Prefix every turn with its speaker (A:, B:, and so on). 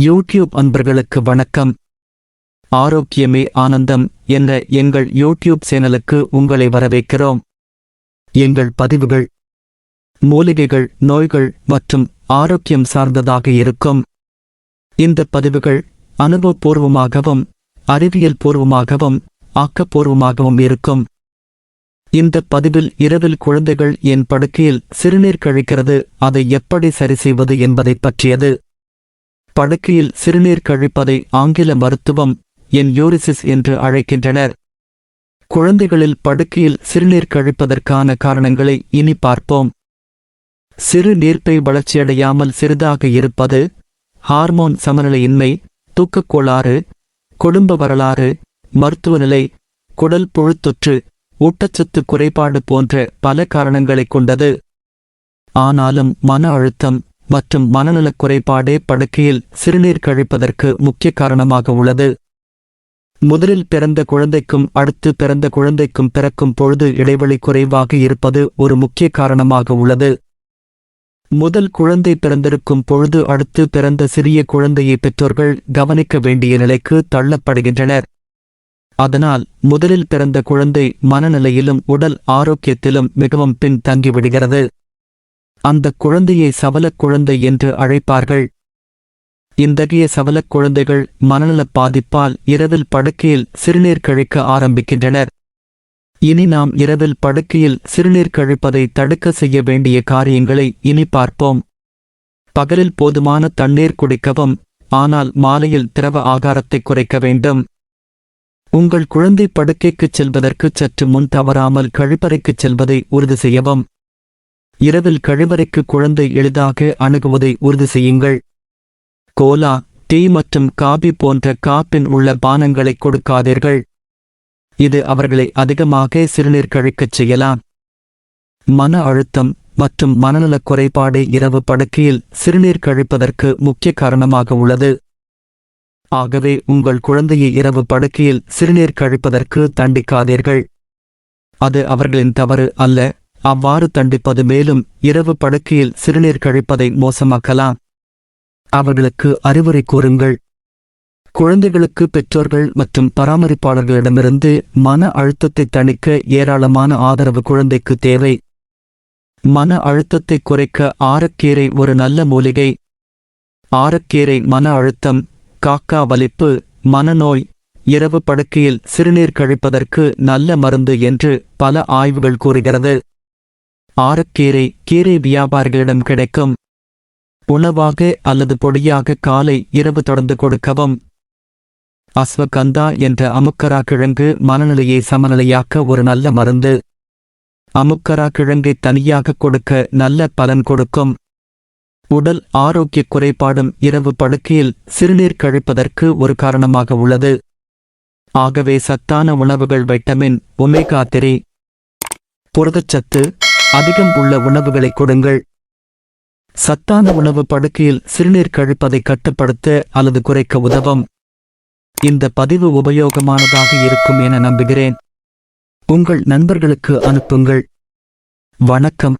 A: YouTube அன்பர்களுக்கு வணக்கம். ஆரோக்கியமே ஆனந்தம் என்ற எங்கள் யூடியூப் சேனலுக்கு உங்களை வரவேற்கிறோம். எங்கள் பதிவுகள் மூலிகைகள் நோய்கள் மற்றும் ஆரோக்கியம் சார்ந்ததாக இருக்கும். இந்த பதிவுகள் அனுபவபூர்வமாகவும் அறிவியல் பூர்வமாகவும் ஆக்கப்பூர்வமாகவும் இருக்கும். இந்த பதிவில் இரவில் குழந்தைகள் என் படுக்கையில் சிறுநீர் கழிக்கிறது அதை எப்படி சரி செய்வது என்பதைப் பற்றியது. படுக்கையில் சிறுநீர் கழிப்பதை ஆங்கில மருத்துவம் என் யூரிசிஸ் என்று அழைக்கின்றனர். குழந்தைகளில் படுக்கையில் சிறுநீர் கழிப்பதற்கான காரணங்களை இனி பார்ப்போம். சிறு நீர்ப்பை வளர்ச்சியடையாமல் சிறிதாக இருப்பது ஹார்மோன் சமநிலையின்மை தூக்கக் கோளாறு குடும்ப வரலாறு மருத்துவ நிலை குடல் புழுத்தொற்று ஊட்டச்சத்து குறைபாடு போன்ற பல காரணங்களைக் கொண்டது. ஆனாலும் மன அழுத்தம் மற்றும் மனநலக் குறைபாடே படுக்கையில் சிறுநீர் கழிப்பதற்கு முக்கிய காரணமாக உள்ளது. முதலில் பிறந்த குழந்தைக்கும் அடுத்து பிறந்த குழந்தைக்கும் பிறக்கும் பொழுது இடைவெளி குறைவாக இருப்பது ஒரு முக்கிய காரணமாக உள்ளது. முதல் குழந்தை பிறந்திருக்கும் பொழுது அடுத்து பிறந்த சிறிய குழந்தையை பெற்றோர்கள் கவனிக்க வேண்டிய நிலைக்கு தள்ளப்படுகின்றனர். அதனால் முதலில் பிறந்த குழந்தை மனநிலையிலும் உடல் ஆரோக்கியத்திலும் மிகவும் பின் தங்கிவிடுகிறது அந்த குழந்தையை சவலக் குழந்தை என்று அழைப்பார்கள். இந்தகைய சவலக் குழந்தைகள் மனநலப் பாதிப்பால் இரவில் படுக்கையில் சிறுநீர் கழிக்க ஆரம்பிக்கின்றனர். இனி நாம் இரவில் படுக்கையில் சிறுநீர் கழிப்பதை தடுக்க செய்ய வேண்டிய காரியங்களை இனி பார்ப்போம். பகலில் போதுமான தண்ணீர் குடிக்கவும் ஆனால் மாலையில் திரவ ஆகாரத்தை குறைக்க வேண்டும். உங்கள் குழந்தை படுக்கைக்குச் செல்வதற்கு சற்று முன் தவறாமல் கழிப்பறைக்குச் செல்வதை உறுதி செய்யவும். இரவில் கழிவறைக்கு குழந்தை எளிதாக அணுகுவதை உறுதி செய்யுங்கள். கோலா டீ மற்றும் காபி போன்ற காப்பின் உள்ள பானங்களை கொடுக்காதீர்கள். இது அவர்களை அதிகமாக சிறுநீர் கழிக்கச் செய்யலாம். மன அழுத்தம் மற்றும் மனநலக் குறைபாடு இரவு படுக்கையில் சிறுநீர் கழிப்பதற்கு முக்கிய காரணமாக உள்ளது. ஆகவே உங்கள் குழந்தையை இரவு படுக்கையில் சிறுநீர் கழிப்பதற்கு தண்டிக்காதீர்கள். அது அவர்களின் தவறு அல்ல. அவ்வாறு தண்டிப்பது மேலும் இரவு படுக்கையில் சிறுநீர் கழிப்பதை மோசமாக்கலாம். அவர்களுக்கு அறிவுரை கூறுங்கள். குழந்தைகளுக்கு பெற்றோர்கள் மற்றும் பராமரிப்பாளர்களிடமிருந்து மன அழுத்தத்தை தணிக்க ஏராளமான ஆதரவு குழந்தைக்கு தேவை. மன அழுத்தத்தை குறைக்க ஆரக்கீரை ஒரு நல்ல மூலிகை. ஆரக்கீரை மன அழுத்தம் காக்கா வலிப்பு மனநோய் இரவு படுக்கையில் சிறுநீர் கழிப்பதற்கு நல்ல மருந்து என்று பல ஆய்வுகள் கூறுகிறது. ஆரக்கீரை கீரை வியாபாரிகளிடம் கிடைக்கும். உணவாக அல்லது பொடியாக காலை இரவு தொடர்ந்து கொடுக்கவும். அஸ்வகந்தா என்ற அமுக்கரா கிழங்கு மனநிலையை சமநிலையாக்க ஒரு நல்ல மருந்து. அமுக்கரா கிழங்கை தனியாக கொடுக்க நல்ல பலன் கொடுக்கும். உடல் ஆரோக்கிய குறைபாடும் இரவு படுக்கையில் சிறுநீர் கழிப்பதற்கு ஒரு காரணமாக உள்ளது. ஆகவே சத்தான உணவுகள் வைட்டமின் ஒமேகா திரி. புரதச்சத்து அதிகம் உள்ள உணவுகளை கொடுங்கள். சத்தான உணவு படுக்கையில் சிறுநீர் கழிப்பதை கட்டுப்படுத்த அல்லது குறைக்க உதவும். இந்த பதிவு உபயோகமானதாக இருக்கும் என நம்புகிறேன். உங்கள் நண்பர்களுக்கு அனுப்புங்கள். வணக்கம்.